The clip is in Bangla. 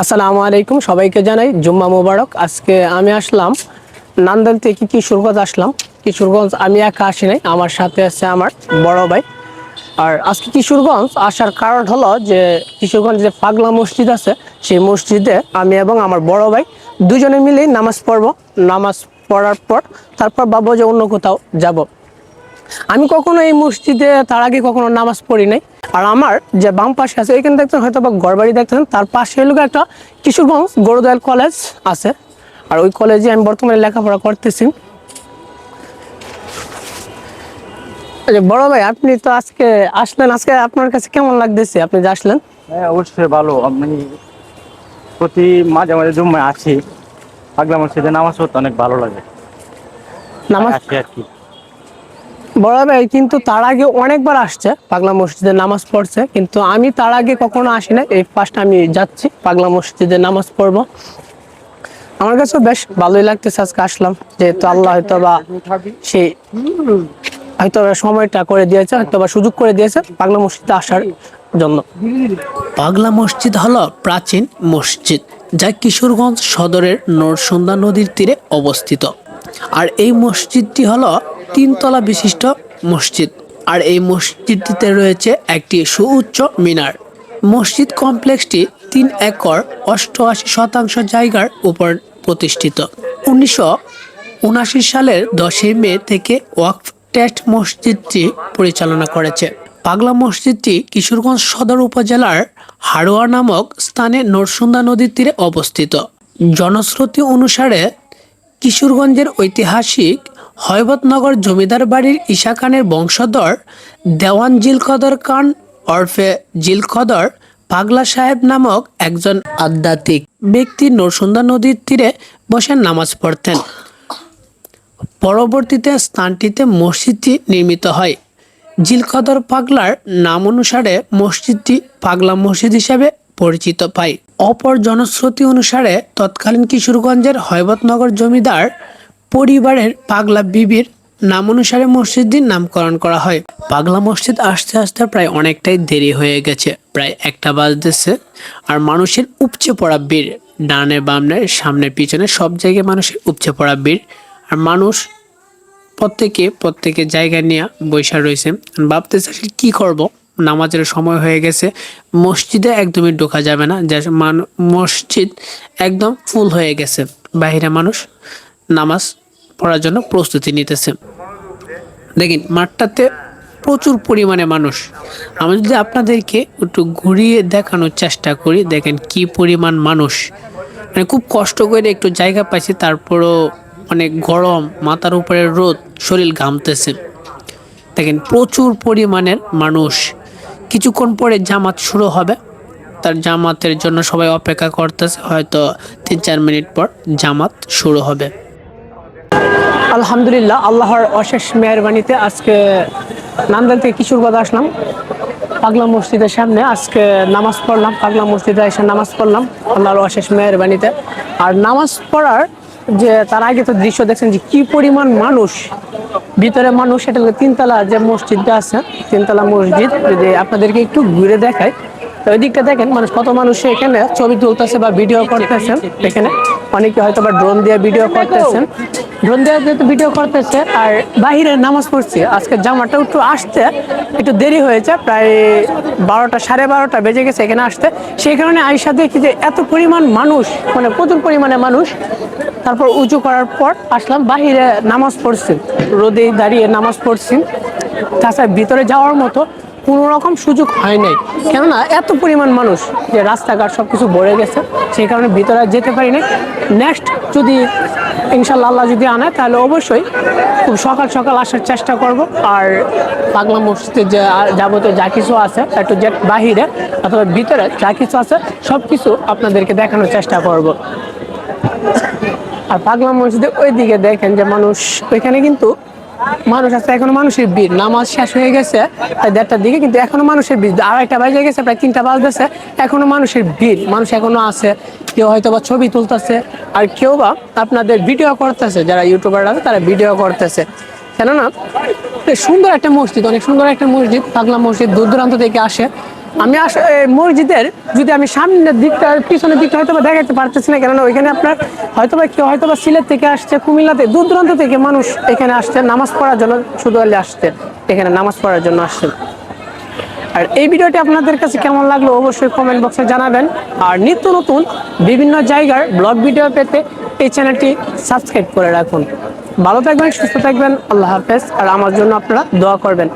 আসসালামু আলাইকুম, সবাইকে জানাই জুম্মা মুবারক। আজকে আমি আসলাম নান্দাল থেকে কিশোরগঞ্জ আসলাম। কিশোরগঞ্জ আমি একা আসি নাই, আমার সাথে আছে আমার বড় ভাই। আর আজকে কিশোরগঞ্জ আসার কারণ হলো যে কিশোরগঞ্জ যে পাগলা মসজিদ আছে, সেই মসজিদে আমি এবং আমার বড় ভাই দুজনে মিলেই নামাজ পড়ব। নামাজ পড়ার পর তারপর ভাববো যে অন্য কোথাও যাব। আমি কখনো এই মসজিদে তার আগে কখনো নামাজ পড়ি নাই। আর আমার যে বাম পাশে আছে এখানে দেখতেন হয়তো বা ঘরবাড়ি দেখতেন তার পাশে হলো একটা কিশোরগঞ্জ গরুদয়াল কলেজ আছে। আর ওই কলেজে আমি বর্তমানে লেখাপড়া করতেছি। বড় ভাই আপনি তো আজকে আসলেন আজকে আপনার কাছে কেমন লাগতেছে? আপনি যে আসলেন। হ্যাঁ অবশ্যই ভালো। আমি প্রতি মাঝে মাঝে জুম্মায় আছি পাগলা মসজিদে নামাজ পড়তে অনেক ভালো লাগে। নামাজ আর কি। বড় ভাই, কিন্তু তার আগে অনেকবার আসছে, পাগলা মসজিদে নামাজ পড়ছে, কিন্তু আমি তার আগে কখনো আসি না এই ফার্স্ট আমি যাচ্ছি, পাগলা মসজিদে নামাজ পড়ব। আমার কাছেও বেশ ভালোই লাগতেছে আজকে আসলাম, যেহেতু আল্লাহ হয়তো বা সেই হয়তো সময়টা করে দিয়েছে হয়তো বা সুযোগ করে দিয়েছে পাগলা মসজিদে আসার জন্য। পাগলা মসজিদ হলো প্রাচীন মসজিদ, যা কিশোরগঞ্জ সদরের নরসুন্দা নদীর তীরে অবস্থিত। আর এই মসজিদটি হলো তিনতলা বিশিষ্ট মসজিদ। আর এই মসজিদটিতে রয়েছে একটি সুউচ্চ মিনার। মসজিদ কমপ্লেক্সটি তিন একর অষ্টআশি শতাংশ জায়গার উপর প্রতিষ্ঠিত। উনিশশো উনাশি সালের দশই মে থেকে ওয়াকফ টেস্ট মসজিদটি পরিচালনা করেছে। পাগলা মসজিদটি কিশোরগঞ্জ সদর উপজেলার হাড়োয়া নামক স্থানে নরসুন্দা নদীর তীরে অবস্থিত। জনশ্রুতি অনুসারে কিশোরগঞ্জের ঐতিহাসিক হয়বতনগর জমিদার বাড়ির ঈশা খানের বংশধর দেওয়ান জিলকদর খান ওরফে জিলকদর পাগলা সাহেব নামক একজন আধ্যাত্মিক ব্যক্তি নরসুন্দা নদীর তীরে বসে নামাজ পড়তেন। পরবর্তীতে স্থানটিতে মসজিদটি নির্মিত হয়। জিলকদর পাগলার নাম অনুসারে মসজিদটি পাগলা মসজিদ হিসেবে পরিচিত পায়। অপর জনশ্রুতি অনুসারে তৎকালীন কিশোরগঞ্জের হয়বতনগর জমিদার পরিবারের পাগলা বিবির নাম অনুসারে মসজিদটির নামকরণ করা হয়। পাগলা মসজিদ আসতে আসতে প্রায় অনেকটাই দেরি হয়ে গেছে। প্রায় একটা বাজতেছে আর মানুষের উপচে পড়া বীর ডানে বামনে, সামনে পিছনে সব জায়গায় মানুষের উপচে পড়া বীর আর মানুষ প্রত্যেকে প্রত্যেকে জায়গা নিয়ে বৈশা রয়েছে। ভাবতেছে আসলে কি করব? নামাজের সময় হয়ে গেছে। মসজিদে একদমই ঢোকা যাবে না। যা মান- মসজিদ একদম ফুল হয়ে গেছে। বাইরে মানুষ নামাজ পড়ার জন্য প্রস্তুতি নিতেছে। দেখেন, মাঠটাতে প্রচুর পরিমাণে মানুষ। আমি যদি আপনাদেরকে একটু ঘুরিয়ে দেখানোর চেষ্টা করি, দেখেন কি পরিমাণ মানুষ। মানে খুব কষ্ট করে একটু জায়গা পাইছি, তারপরও অনেক গরম, মাথার উপরে রোদ, শরীর ঘামতেছে। দেখেন, প্রচুর পরিমাণের মানুষ। কিছুক্ষণ পরে জামাত শুরু হবে। তার জামাতের জন্য সবাই অপেক্ষা করতেছে, হয়তো তিন চার মিনিট পর জামাত শুরু হবে। আলহামদুলিল্লাহ আল্লাহর অশেষ মেহরবানিতে আজকে নান্দাল থেকে কিশোরগঞ্জ আসলাম। পাগলা মসজিদের সামনে আজকে নামাজ পড়লাম পাগলা মসজিদে এসে নামাজ পড়লাম আল্লাহর অশেষ মেহরবানিতে। আর নামাজ পড়ার যে তার আগে তো দৃশ্য দেখছেন যে কি পরিমাণ মানুষ ভিতরে মানুষ এটা তিনতলা যে মসজিদটা আছে তিনতলা মসজিদ যদি আপনাদেরকে একটু ঘুরে দেখায় তো ওই দিকটা দেখেন মানুষ কত মানুষ এখানে ছবি তুলতেছে বা ভিডিও করতেছেন এখানে। অনেকে হয়তো বা ড্রোন দিয়ে ভিডিও করতেছেন। ড্রোন যেহেতু ভিডিও করতেছে, আর বাহিরে নামাজ পড়ছি, আজকে জামাটা একটু আসতে, একটু দেরি হয়েছে, প্রায় বারোটা, সাড়ে বারোটা বেজে গেছে এখানে আসতে। সেই কারণে আইসা দেখি যে এত পরিমাণ মানুষ মানে প্রচুর পরিমাণে মানুষ, তারপর উঁচু করার পর আসলাম, বাহিরে নামাজ পড়ছি রোদে দাঁড়িয়ে নামাজ পড়ছি। তাছাড়া ভিতরে যাওয়ার মতো কোনো রকম সুযোগ হয় নাই। কেননা এত পরিমাণ মানুষ যে রাস্তাঘাট সব কিছু ভরে গেছে, সেই কারণে ভিতরে যেতে পারি না নেক্সট যদি ইনশাল্লাহ আল্লাহ যদি আনে, তাহলে অবশ্যই খুব সকাল সকাল আসার চেষ্টা করব। আর পাগলা মসজিদে যে যাবতীয় যা কিছু আছে একটু যে বাহিরে অথবা ভিতরে যা কিছু আছে সব কিছু আপনাদেরকে দেখানোর চেষ্টা করব। আর পাগলা মসজিদে ওই দিকে দেখেন যে মানুষ, ওইখানে কিন্তু মানুষ আছে, এখনও মানুষের ভিড়। নামাজ শেষ হয়ে গেছে, প্রায় দেড়টার দিকে, কিন্তু এখনও মানুষের ভিড়। আড়াইটা বাজে গেছে, প্রায় তিনটা বাজতেছে, এখনও মানুষের ভিড়। মানুষ এখনও আছে, কেউ হয়তো বা ছবি তুলতেছে, আর কেউ বা আপনাদের ভিডিও করতেছে, যারা ইউটিউবার আছে, তারা ভিডিও করতেছে। কেননা সুন্দর একটা মসজিদ, অনেক সুন্দর একটা মসজিদ, পাগলা মসজিদ দূর দূরান্ত থেকে আসে। আমি মসজিদের যদি আমি সামনের দিকটা, পিছনের দিকটা হয়তো বা দেখাতে পারতেছি না, কেননা ওইখানে আপনার হয়তো বা কেউ হয়তো বা সিলেট থেকে আসছে, কুমিল্লাতে, দূর দূরান্ত থেকে মানুষ এখানে আসছে, নামাজ পড়ার জন্য শুধু আলে আসছে, এখানে নামাজ পড়ার জন্য আসছে। আর এই ভিডিওটি আপনাদের কাছে কেমন লাগল অবশ্যই কমেন্ট বক্সে জানাবেন। আর নিত্য নতুন বিভিন্ন জায়গার ব্লগ ভিডিও পেতে এই চ্যানেলটি সাবস্ক্রাইব করে রাখুন। ভালো থাকবেন, সুস্থ থাকবেন, আল্লাহ হাফেজ। আর আমার জন্য আপনারা দোয়া করবেন।